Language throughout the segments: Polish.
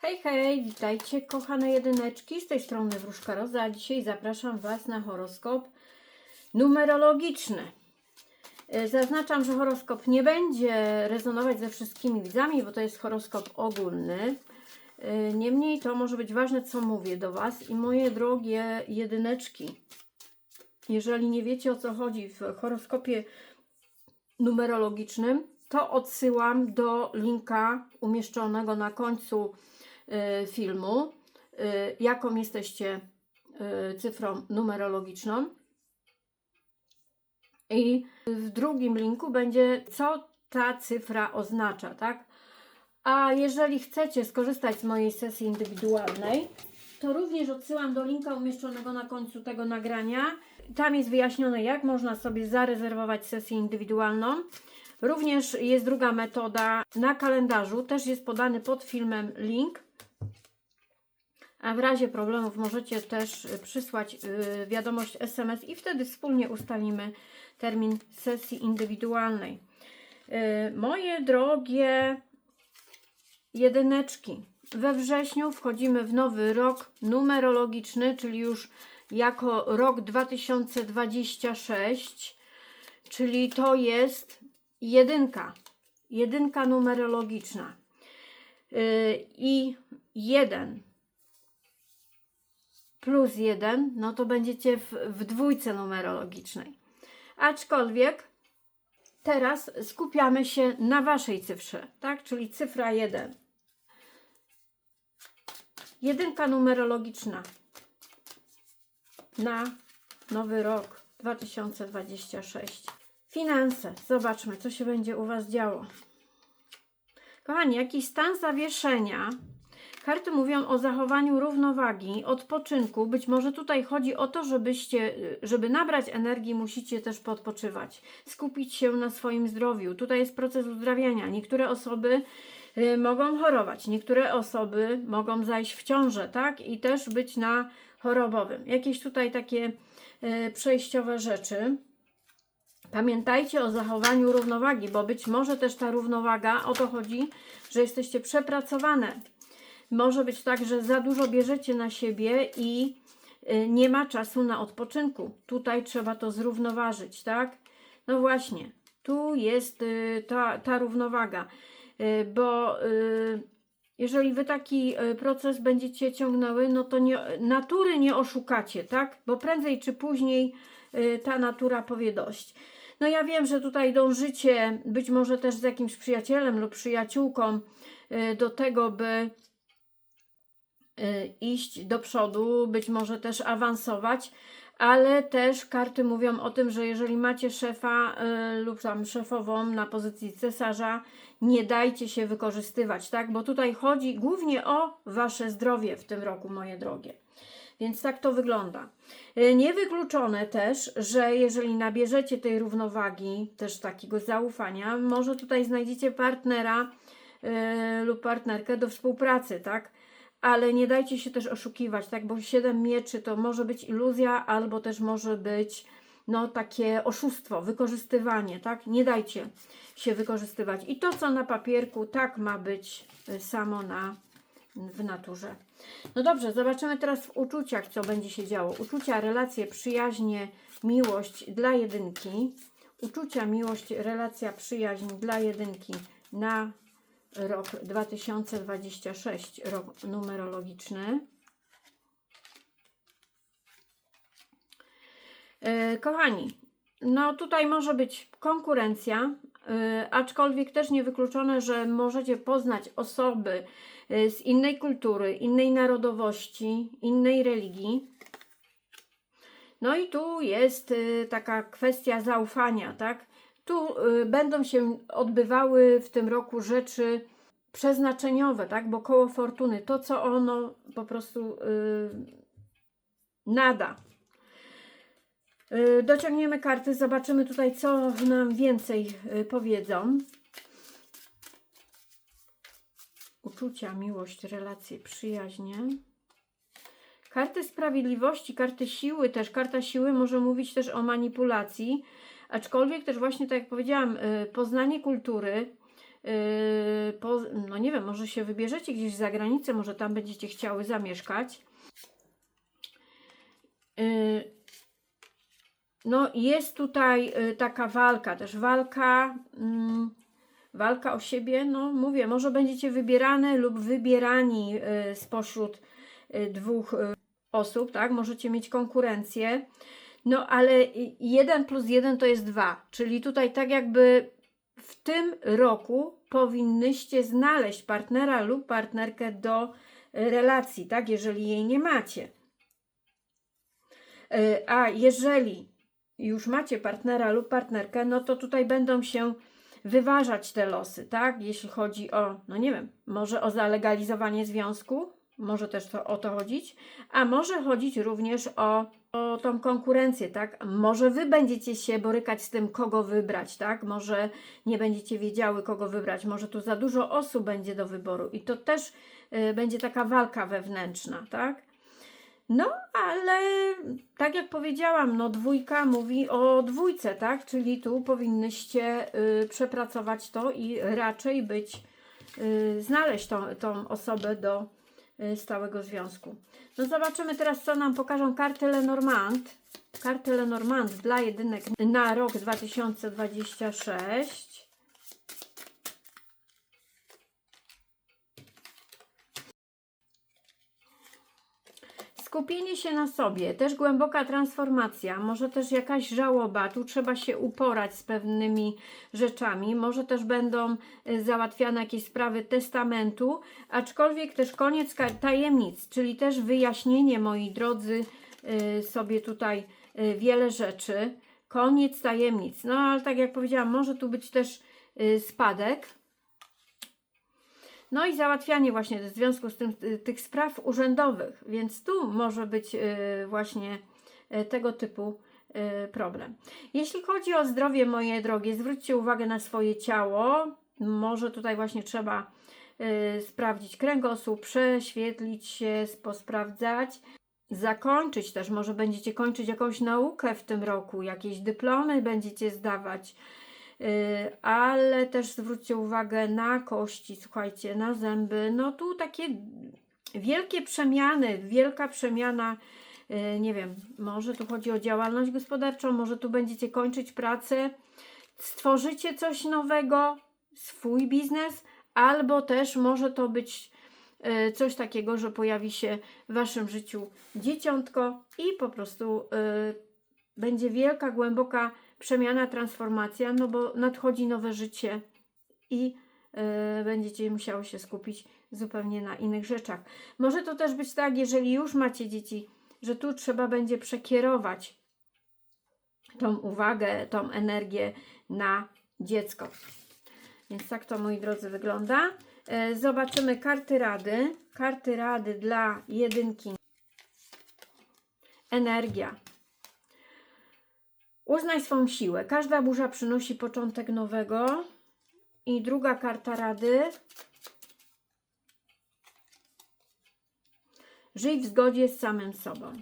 Hej, hej, witajcie kochane jedyneczki, z tej strony Wróżka Roza, a dzisiaj zapraszam Was na horoskop numerologiczny. E, Zaznaczam, że horoskop nie będzie rezonować ze wszystkimi widzami, bo to jest horoskop ogólny. E, Niemniej to może być ważne, co mówię do Was i moje drogie jedyneczki. Jeżeli nie wiecie o co chodzi w horoskopie numerologicznym, to odsyłam do linka umieszczonego na końcu filmu, y, jaką jesteście y, cyfrą numerologiczną. I w drugim linku będzie, co ta cyfra oznacza, tak? A jeżeli chcecie skorzystać z mojej sesji indywidualnej, to również odsyłam do linka umieszczonego na końcu tego nagrania. Tam jest wyjaśnione, jak można sobie zarezerwować sesję indywidualną. Również jest druga metoda na kalendarzu, też jest podany pod filmem link. A w razie problemów możecie też y, przysłać y, wiadomość SMS i wtedy wspólnie ustalimy termin sesji indywidualnej. Y, Moje drogie jedyneczki, we wrześniu wchodzimy w nowy rok numerologiczny, czyli już jako rok 2026, czyli to jest jedynka, jedynka numerologiczna. I jeden plus jeden, no to będziecie w, w dwójce numerologicznej. Aczkolwiek teraz skupiamy się na waszej cyfrze, tak? Czyli cyfra 1. Jedynka numerologiczna na nowy rok 2026. Finanse. Zobaczmy, co się będzie u Was działo. Kochani, jakiś stan zawieszenia. Karty mówią o zachowaniu równowagi, odpoczynku. Być może tutaj chodzi o to, żebyście, żeby nabrać energii, musicie też podpoczywać, skupić się na swoim zdrowiu. Tutaj jest proces uzdrawiania. Niektóre osoby y, mogą chorować, niektóre osoby mogą zajść w ciążę, tak? I też być na chorobowym. Jakieś tutaj takie y, przejściowe rzeczy. Pamiętajcie o zachowaniu równowagi, bo być może też ta równowaga, o to chodzi, że jesteście przepracowane. Może być tak, że za dużo bierzecie na siebie i y, nie ma czasu na odpoczynku. Tutaj trzeba to zrównoważyć, tak? No właśnie, tu jest y, ta, ta równowaga, Y, bo jeżeli wy taki proces będziecie ciągnęły, no to nie, natury nie oszukacie, tak? Bo prędzej czy później ta natura powie dość. No ja wiem, że tutaj dążycie być może też z jakimś przyjacielem lub przyjaciółką do tego, by iść do przodu, być może też awansować, ale też karty mówią o tym, że jeżeli macie szefa y, lub tam szefową na pozycji cesarza, nie dajcie się wykorzystywać, tak? Bo tutaj chodzi głównie o wasze zdrowie w tym roku, moje drogie. Więc tak to wygląda. Y, Niewykluczone też, że jeżeli nabierzecie tej równowagi, też takiego zaufania, może tutaj znajdziecie partnera y, lub partnerkę do współpracy, tak? Ale nie dajcie się też oszukiwać, tak? Bo siedem mieczy to może być iluzja, albo też może być no takie oszustwo, wykorzystywanie, tak? Nie dajcie się wykorzystywać. I to, co na papierku, tak ma być y, samo na, w naturze. No dobrze, zobaczymy teraz w uczuciach, co będzie się działo. Uczucia, relacje, przyjaźnie, miłość dla jedynki. Uczucia, miłość, relacja, przyjaźń dla jedynki na rok 2026, rok numerologiczny. E, Kochani, no tutaj może być konkurencja, y, aczkolwiek też niewykluczone, że możecie poznać osoby y, z innej kultury, innej narodowości, innej religii. No i tu jest taka kwestia zaufania, tak? Tu y, będą się odbywały w tym roku rzeczy przeznaczeniowe, tak? Bo koło fortuny, to co ono po prostu y, nada, Y, Dociągniemy karty, zobaczymy tutaj, co nam więcej powiedzą. Uczucia, miłość, relacje, przyjaźnie. Karty sprawiedliwości, karty siły też. Karta siły może mówić też o manipulacji, aczkolwiek też właśnie, tak jak powiedziałam, y, poznanie kultury, po, no nie wiem, może się wybierzecie gdzieś za granicę, może tam będziecie chciały zamieszkać. Yy, no jest tutaj y, taka walka, też walka, mm, walka o siebie, no mówię, może będziecie wybierane lub wybierani y, spośród y, dwóch y, osób, tak, możecie mieć konkurencję, no ale y, jeden plus jeden to jest dwa, czyli tutaj tak jakby w tym roku powinnyście znaleźć partnera lub partnerkę do y, relacji, tak, jeżeli jej nie macie. Y, A jeżeli już macie partnera lub partnerkę, no to tutaj będą się wyważać te losy, tak? Jeśli chodzi o, no nie wiem, może o zalegalizowanie związku, może też to, o to chodzić, a może chodzić również o, o tą konkurencję, tak? Może wy będziecie się borykać z tym, kogo wybrać, tak? Może nie będziecie wiedziały, kogo wybrać, może tu za dużo osób będzie do wyboru i to też y, będzie taka walka wewnętrzna, tak? No, ale tak jak powiedziałam, no dwójka mówi o dwójce, tak? Czyli tu powinnyście y, przepracować to i raczej być, y, znaleźć tą, tą osobę do stałego związku. No zobaczymy teraz, co nam pokażą karty Lenormand. Karty Lenormand dla jedynek na rok 2026. Skupienie się na sobie, też głęboka transformacja, może też jakaś żałoba, tu trzeba się uporać z pewnymi rzeczami, może też będą y, załatwiane jakieś sprawy testamentu, aczkolwiek też koniec tajemnic, czyli też wyjaśnienie, moi drodzy, y, sobie tutaj y, wiele rzeczy. Koniec tajemnic, no ale tak jak powiedziałam, może tu być też spadek, no i załatwianie właśnie w związku z tym y, tych spraw urzędowych, więc tu może być y, właśnie y, tego typu problem. Jeśli chodzi o zdrowie, moje drogie, zwróćcie uwagę na swoje ciało. Może tutaj właśnie trzeba sprawdzić kręgosłup, prześwietlić się, posprawdzać. Zakończyć też, może będziecie kończyć jakąś naukę w tym roku, jakieś dyplomy będziecie zdawać. Yy, ale też zwróćcie uwagę na kości, słuchajcie, na zęby. No tu takie wielkie przemiany, wielka przemiana. yy, Nie wiem, może tu chodzi o działalność gospodarczą, może tu będziecie kończyć pracę, stworzycie coś nowego, swój biznes, albo też może to być yy, coś takiego, że pojawi się w waszym życiu dzieciątko i po prostu będzie wielka, głęboka przemiana, transformacja, no bo nadchodzi nowe życie i y, będziecie musiały się skupić zupełnie na innych rzeczach. Może to też być tak, jeżeli już macie dzieci, że tu trzeba będzie przekierować tą uwagę, tą energię na dziecko. Więc tak to, moi drodzy, wygląda. E, Zobaczymy karty rady. Karty rady dla jedynki. Energia. Uznaj swą siłę. Każda burza przynosi początek nowego. I druga karta rady. Żyj w zgodzie z samym sobą.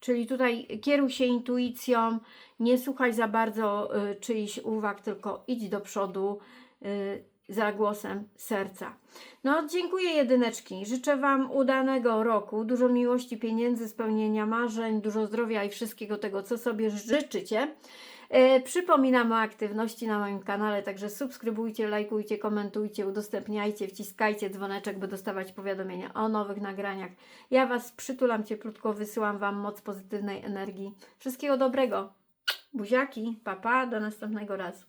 Czyli tutaj kieruj się intuicją, nie słuchaj za bardzo y, czyichś uwag, tylko idź do przodu y, za głosem serca. No, dziękuję jedyneczki. Życzę Wam udanego roku, dużo miłości, pieniędzy, spełnienia marzeń, dużo zdrowia i wszystkiego tego, co sobie życzycie. E, przypominam o aktywności na moim kanale, także subskrybujcie, lajkujcie, komentujcie, udostępniajcie, wciskajcie dzwoneczek, by dostawać powiadomienia o nowych nagraniach. Ja Was przytulam cieplutko, wysyłam Wam moc pozytywnej energii. Wszystkiego dobrego. Buziaki, papa, do następnego razu.